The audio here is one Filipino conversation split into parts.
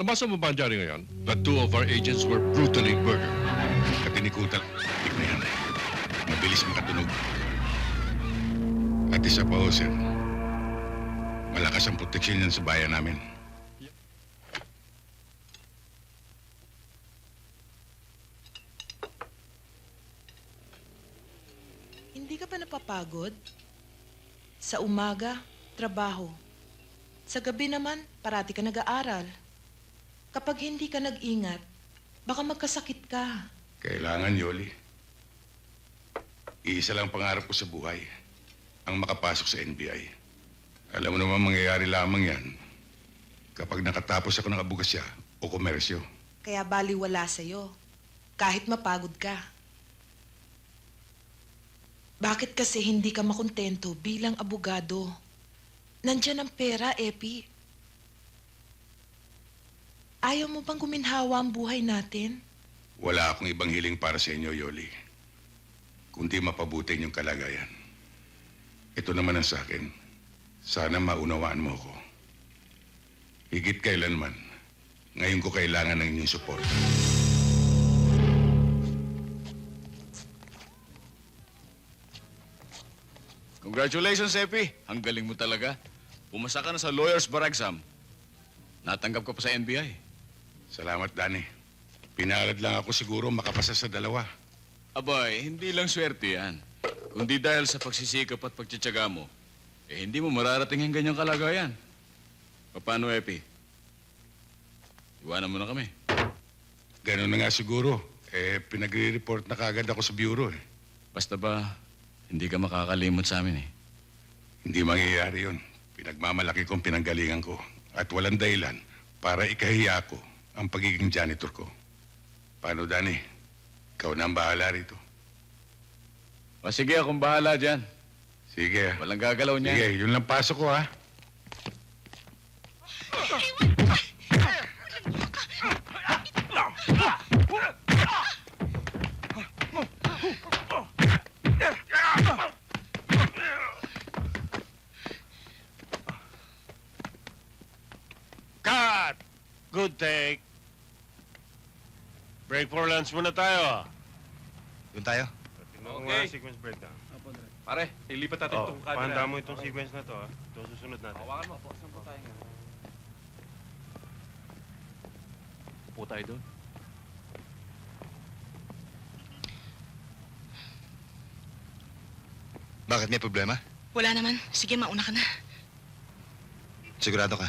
Nabasa mo ba ang diary ngayon? But two of our agents were brutally murdered. Katinikutan. Tik na yan. Mabilis makatunog. At isa pa ho, sir. Malakas ang proteksyon yan sa bayan namin. Hindi ka pa napapagod? Sa umaga, trabaho. Sa gabi naman, parati ka nag-aaral. Kapag hindi ka nag-ingat, baka magkasakit ka. Kailangan, Yoli. Iisa lang pangarap ko sa buhay. Ang makapasok sa NBI. Alam mo naman mangyayari lamang yan kapag nakatapos ako ng abugasya o komersyo. Kaya baliwala sa'yo. Kahit mapagod ka. Bakit kasi hindi ka makontento bilang abogado? Nandyan ang pera, Epi. Ayaw mo bang guminhawa ang buhay natin? Wala akong ibang hiling para sa inyo, Yoli. Kundi mapabuti yung kalagayan. Ito naman ang sa akin. Sana maunawaan mo ako. Higit kailanman, ngayon ko kailangan ng inyong support. Congratulations, Epi. Ang galing mo talaga. Pumasa ka na sa lawyer's bar exam. Natanggap ka pa sa NBI. Salamat, Danny. Pinalad lang ako siguro makapasa sa dalawa. Abay, hindi lang swerte yan. Kundi dahil sa pagsisikap at pagtsatsaga mo, eh hindi mo mararating ang ganyang kalagayan. Paano, Epi? Iwanan mo na kami. Ganun na nga siguro. Eh, pinagre-report na kagad ako sa bureau eh. Basta ba, hindi ka makakalimot sa amin eh. Hindi mangyayari yun. Pinagmamalaki kong pinanggalingan ko. At walang dahilan para ikahiya ko ang pagiging janitor ko. Paano, Danny? Ikaw na ang bahala rito. O sige, akong bahala dyan. Sige. Walang gagalaw niya. Sige, yun lang pasok ko, ha? Cut! Good take. Break for lunch muna tayo. Doon tayo. Tingnan nga ang sequence breakdown. Pare, ilipat natin Oh, itong camera. pahanda mo itong sequence na to, ha? Ito ang susunod natin. Hawakan mo po. Saan po tayo ngayon? Upo tayo doon. Bakit may problema? Wala naman. Sige, mauna ka na. Sigurado ka.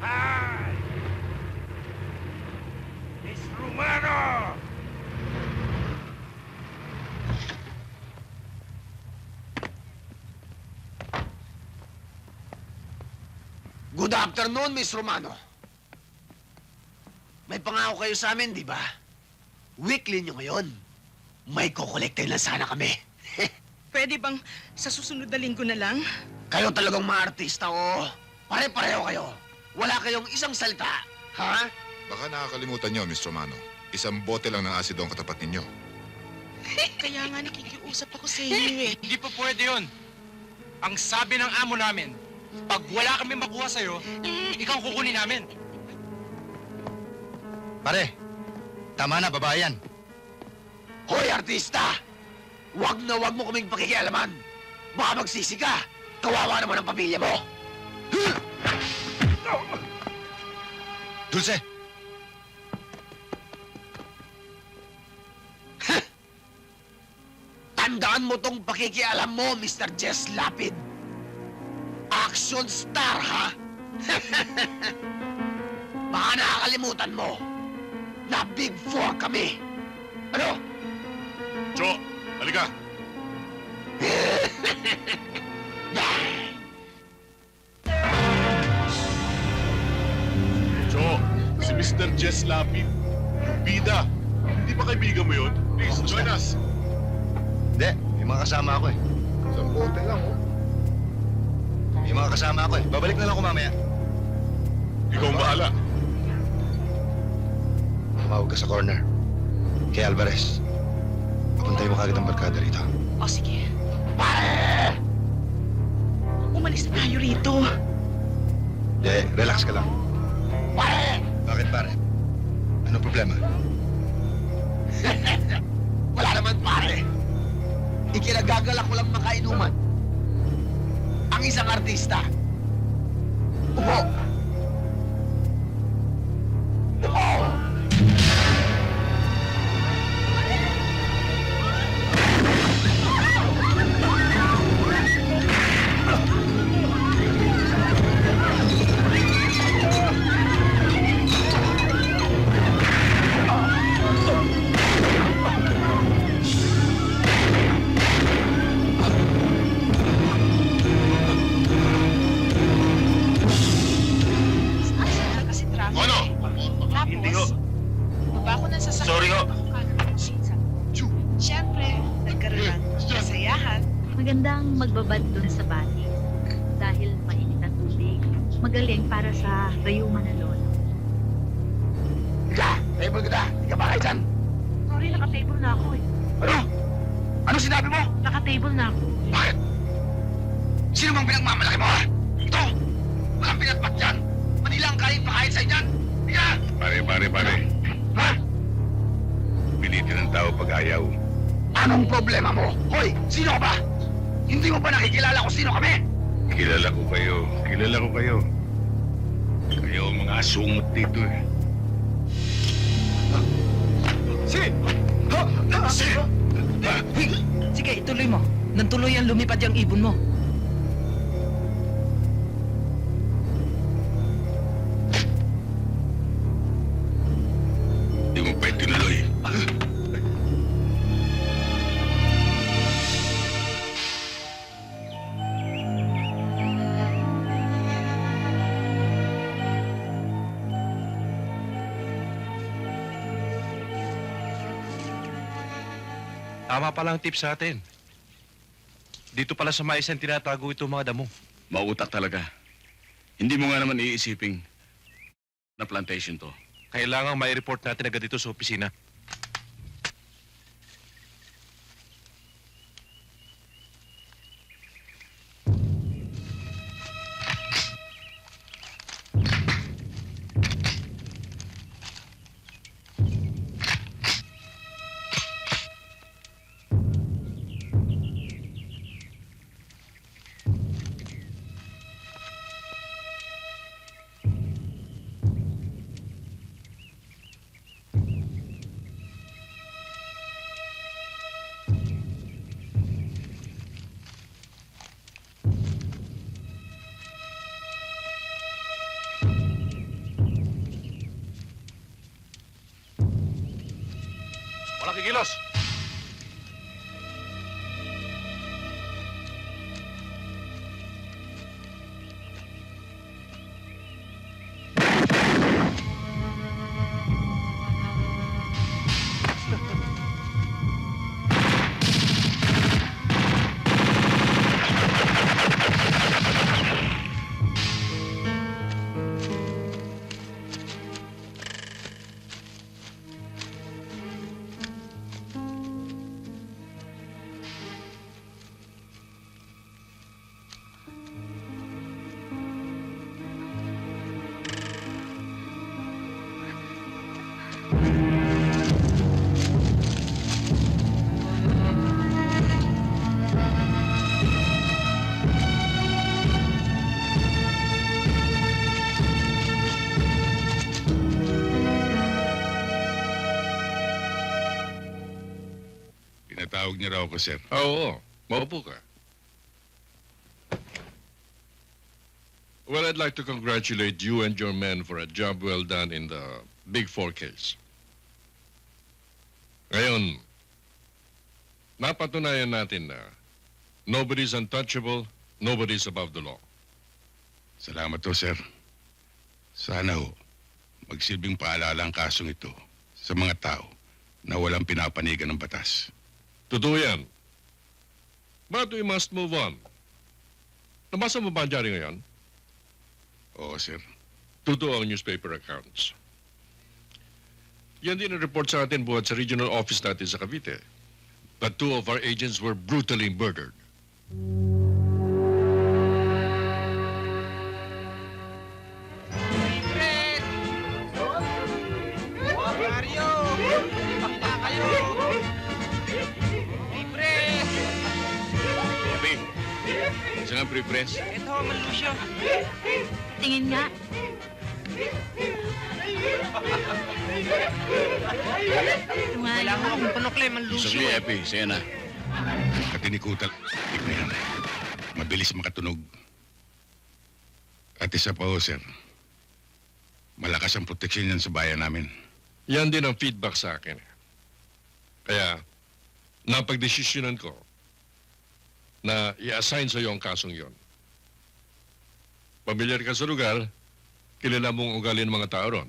Hi! Miss Romano! Good afternoon, Miss Romano. May pangako kayo sa amin, di ba? Weekly nyo ngayon. May kukolektin lang sana kami. Pwede bang sa susunod na linggo na lang? kayo talagang mga artista, oh. Pare-pareho kayo. Wala kayong isang salita. Ha? Baka nakakalimutan nyo, Mr. Romano. Isang bote lang ng asido ang katapat ninyo. Kaya nga nakikiusap ako sa inyo eh. Hindi pa pwede yun. Ang sabi ng amo namin, pag wala kami makuha sa'yo, ikaw kukunin namin. Pare, tama na, babae yan. Hoy, artista! Huwag na huwag mo kaming pakikialaman. Baka magsisi ka. Kawawa naman ang pamilya mo. Dulce! Tandaan mo tong pakikialam mo, Mr. Jess Lapid. Action star, ha? Baka nakakalimutan mo na Big Four kami. Ano? Jo, halika. Jo, si Mr. Jess Lapid. Bida. Hindi ba kaibigan mo yun? Please, join us. Hindi, may mga kasama ako eh. Sa bote lang, oh. May mga kasama ako eh. Babalik na lang ako mamaya. Ikaw ang bahala. Tumawag ka sa corner. Kay Alvarez. Papuntay mo kagad ang barkada rito. O sige. Umalis na tayo rito. Jay, relax ka lang. Pare! Bakit pare? Ano problema? Wala naman pare. Ikinagagalak ko lang makainuman. Ang isang artista. Upo. Ka na. Hindi ka ba kayo dyan? Sorry, naka-table na ako eh. Ano? Ano sinabi mo? Naka-table na ako. Bakit? Sino bang pinagmamalaki mo, ha? Ito! Walang pinatpat yan! Manila ang kain pakain sa inyan! Ika! Pare, pare, pare. Ha? Pilitin ng tao pag ayaw. Anong problema mo? Hoy, sino ka ba? Hindi mo ba nakikilala kung sino kami? Kilala ko kayo. Kilala ko kayo. Kayo ang mga asungot dito eh. Si! Ha? Si! Sige, ituloy mo. Nang tuluyan lumipad yung ibon mo. Tama palang tip sa atin. Dito pala sa maisan tinatago itong mga damo. Mautak talaga. Hindi mo nga naman iisiping na plantation to. Kailangan may report natin agad dito sa opisina. Walang kikilos. Pinatawag niya raw ako, sir. Oo, maupo ka. Well, I'd like to congratulate you and your men for a job well done in the Big Four case. Ngayon, napatunayan natin na nobody's untouchable, nobody's above the law. Salamat to, sir. Sana ho, magsilbing paalala ang kasong ito sa mga tao na walang pinapanigan ng batas. Totoo yan. But we must move on. Nabasa mo ba ang dyaryo ngayon? Oo, sir. Totoo ang newspaper accounts. Yan din ang report sa atin buhat sa regional office natin sa Cavite. That two of our agents were brutally murdered. Free press? Ito, Manlusyo. Tingin nga. Ito nga Wala yun. mo akong panukle, Manlusyo. Sige, Epi. Sige na. Katinikutan. Tignan yan. Mabilis makatunog. At isa pa ho, sir. Malakas ang proteksyon yan sa bayan namin. Yan din ang feedback sa akin. Kaya, napagdesisyonan ko na i-assign sa iyo ang kasong yon. Pamilyar ka sa lugar, kilala mong ugali ng mga tao ron.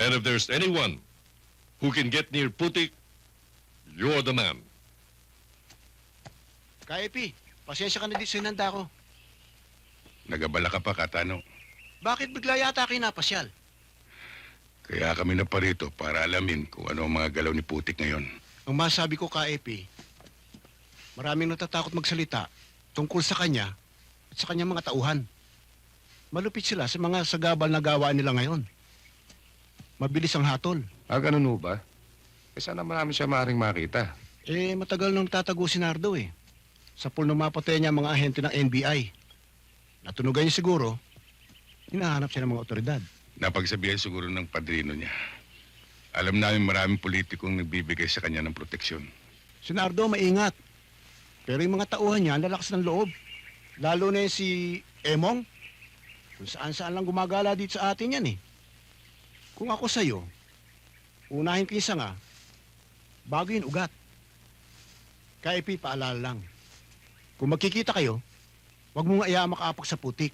And if there's anyone who can get near Putik, you're the man. Ka-EP, pasensya ka na di sa inanda ko. Nagabala ka pa, Katano. Bakit bigla yata kayo napasyal? Kaya kami na parito para alamin kung ano ang mga galaw ni Putik ngayon. Ang masabi ko, Ka-EP, maraming natatakot magsalita tungkol sa kanya at sa kanyang mga tauhan. Malupit sila sa mga sagabal na gawa nila ngayon. Mabilis ang hatol. Ah, ganun ho ba? Eh, sana marami siya maaaring makita. Eh, matagal nang tatago si Nardo eh. Sa pool na mapatay niya ang mga ahente ng NBI. Natunugan niya siguro, hinahanap siya ng mga otoridad. Napagsabihan siguro ng padrino niya. Alam namin maraming politikong nagbibigay sa kanya ng proteksyon. Si Nardo maingat. Pero yung mga tauhan niya, lalakas ng loob. Lalo na yung si Emong. Kung saan saan lang gumagala dito sa atin yan eh. Kung ako sa'yo, unahin ko yung sanga, bago yung ugat. Kaya Epi, paalala lang. Kung magkikita kayo, huwag mong iya makaapak sa putik.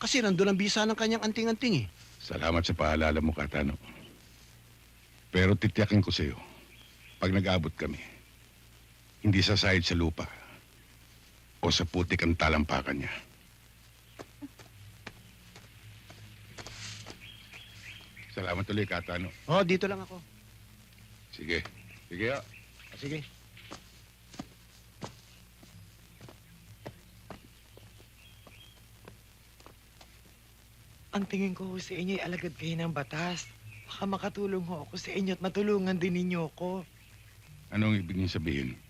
Kasi nandun ang bisa ng kanyang anting-anting eh. Salamat sa paalala mo, Katano. Pero titiyakin ko sa'yo, pag nag-abot kami, hindi sa sahid sa lupa o sa putik ang talampakan niya. Salamat ulit, Katano. Oh, dito lang ako. Sige. Sige, ah. Ah, Sige. Ang tingin ko ho sa inyo ay alagad kayo ng batas. Baka makatulong ho ako sa inyo at matulungan din ninyo ako. Anong ibig niyo sabihin?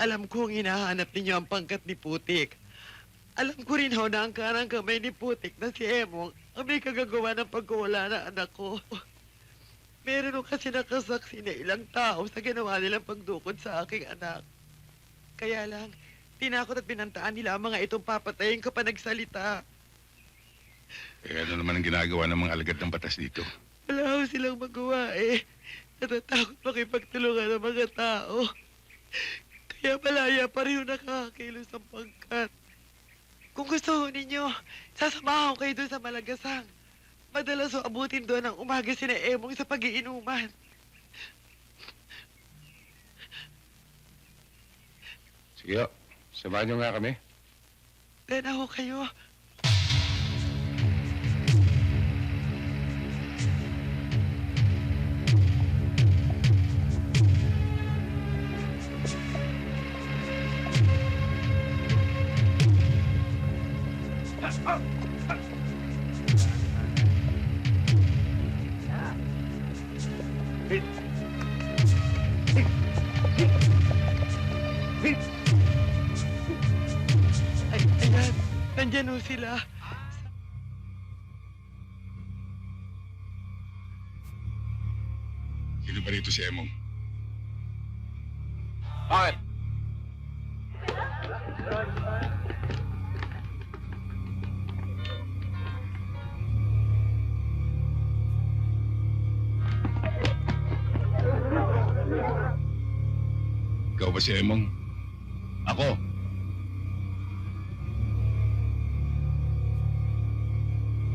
Alam kong hinahanap ninyo ang pangkat ni Putik. Alam ko rin ho na ang karang kamay ni Putik na si Emong ang may kagagawa ng pagkawala na anak ko. Meron ho kasi nakasaksi na ilang tao sa ginawa nilang pagdukod sa aking anak. Kaya lang, tinakot at pinantaan nila ang mga itong papatayin kapag nagsalita. Eh, ano naman ang ginagawa ng mga alagad ng batas dito? Wala ho silang magawa eh. Natatakot makipagtulungan ng mga tao. Kaya malaya pa rin ho nakakakilos ang pangkat. Kung gusto ho ninyo, sasamahan ko kayo doon sa Malagasang. Madalas ho abutin doon ang umaga sina Emong sa pagiinuman. Sige ho, samahan niyo nga kami. Tena ho kayo. Sino ba rito si Emong? Bakit? Ikaw ba si Emong? Ako.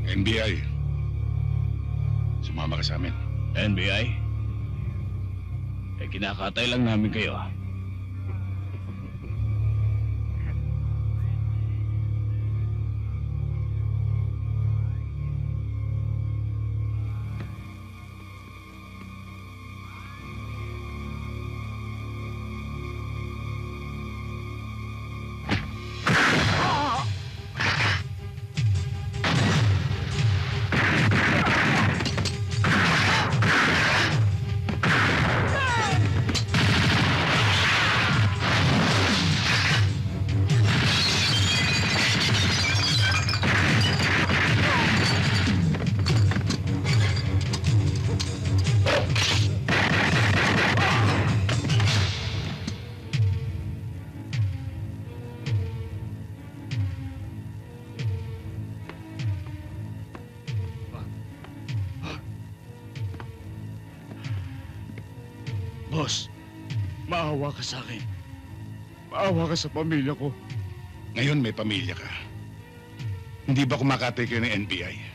NBI. Sumama ka sa amin. NBI? Eh, kinakatay lang namin kayo, Boss, maawa ka sa akin. Maawa ka sa pamilya ko. Ngayon may pamilya ka. Hindi ba kumakatay kayo ng NBI?